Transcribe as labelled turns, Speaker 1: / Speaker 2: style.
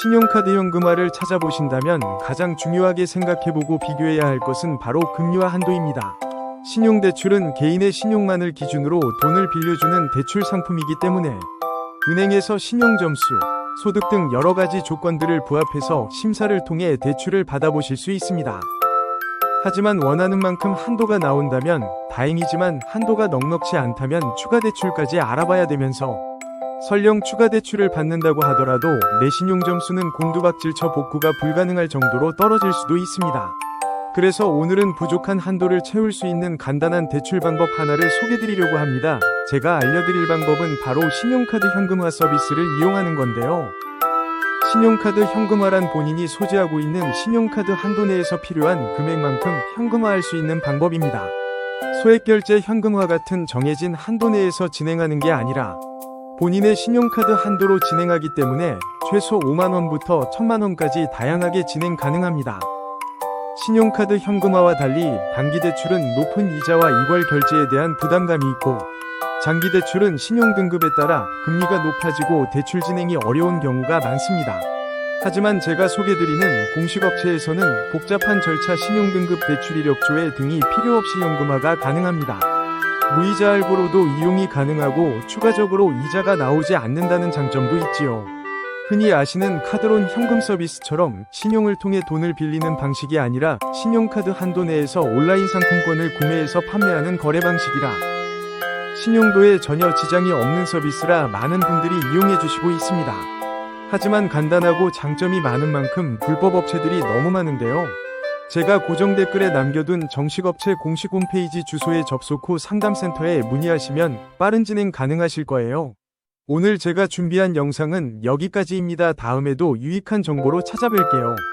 Speaker 1: 신용카드 현금화를 찾아보신다면 가장 중요하게 생각해보고 비교해야 할 것은 바로 금리와 한도입니다. 신용대출은 개인의 신용만을 기준으로 돈을 빌려주는 대출 상품이기 때문에 은행에서 신용점수, 소득 등 여러 가지 조건들을 부합해서 심사를 통해 대출을 받아보실 수 있습니다. 하지만 원하는 만큼 한도가 나온다면 다행이지만 한도가 넉넉치 않다면 추가 대출까지 알아봐야 되면서 설령 추가 대출을 받는다고 하더라도 내 신용 점수는 곤두박질 쳐 복구가 불가능할 정도로 떨어질 수도 있습니다. 그래서 오늘은 부족한 한도를 채울 수 있는 간단한 대출 방법 하나를 소개드리려고 합니다. 제가 알려드릴 방법은 바로 신용카드 현금화 서비스를 이용하는 건데요. 신용카드 현금화란 본인이 소지하고 있는 신용카드 한도 내에서 필요한 금액만큼 현금화할 수 있는 방법입니다. 소액결제 현금화 같은 정해진 한도 내에서 진행하는 게 아니라 본인의 신용카드 한도로 진행하기 때문에 최소 5만원부터 1000만원까지 다양하게 진행 가능합니다. 신용카드 현금화와 달리 단기대출은 높은 이자와 이월 결제에 대한 부담감이 있고 장기대출은 신용등급에 따라 금리가 높아지고 대출 진행이 어려운 경우가 많습니다. 하지만 제가 소개드리는 공식업체에서는 복잡한 절차 신용등급 대출 이력 조회 등이 필요 없이 현금화가 가능합니다. 무이자 할부로도 이용이 가능하고 추가적으로 이자가 나오지 않는다는 장점도 있지요. 흔히 아시는 카드론 현금 서비스처럼 신용을 통해 돈을 빌리는 방식이 아니라 신용카드 한도 내에서 온라인 상품권을 구매해서 판매하는 거래 방식이라 신용도에 전혀 지장이 없는 서비스라 많은 분들이 이용해 주시고 있습니다. 하지만 간단하고 장점이 많은 만큼 불법 업체들이 너무 많은데요. 제가 고정 댓글에 남겨둔 정식 업체 공식 홈페이지 주소에 접속 후 상담센터에 문의하시면 빠른 진행 가능하실 거예요. 오늘 제가 준비한 영상은 여기까지입니다. 다음에도 유익한 정보로 찾아뵐게요.